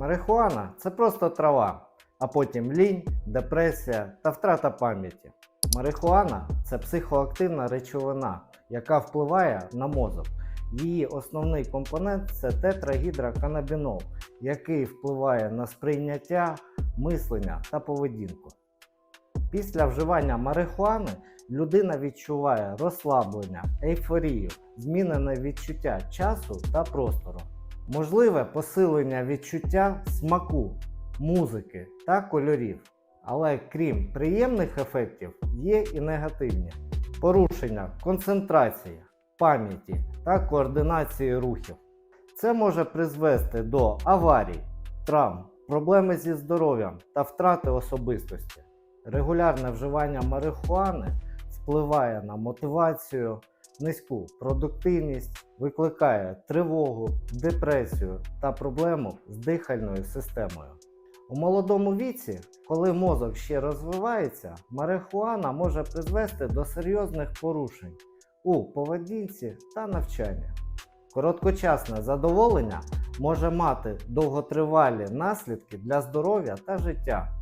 Марихуана це просто трава, а потім лінь, депресія та втрата пам'яті. Марихуана це психоактивна речовина, яка впливає на мозок. Її основний компонент це тетрагідроканабінол, який впливає на сприйняття, мислення та поведінку. Після вживання марихуани людина відчуває розслаблення, ейфорію, змінене відчуття часу та простору. Можливе посилення відчуття смаку, музики та кольорів. Але крім приємних ефектів, є і негативні порушення концентрації, пам'яті та координації рухів. Це може призвести до аварій, травм, проблеми зі здоров'ям та втрати особистості. Регулярне вживання марихуани впливає на мотивацію, низьку продуктивність, викликає тривогу, депресію та проблему з дихальною системою. У молодому віці, коли мозок ще розвивається, марихуана може призвести до серйозних порушень у поведінці та навчанні. Короткочасне задоволення може мати довготривалі наслідки для здоров'я та життя.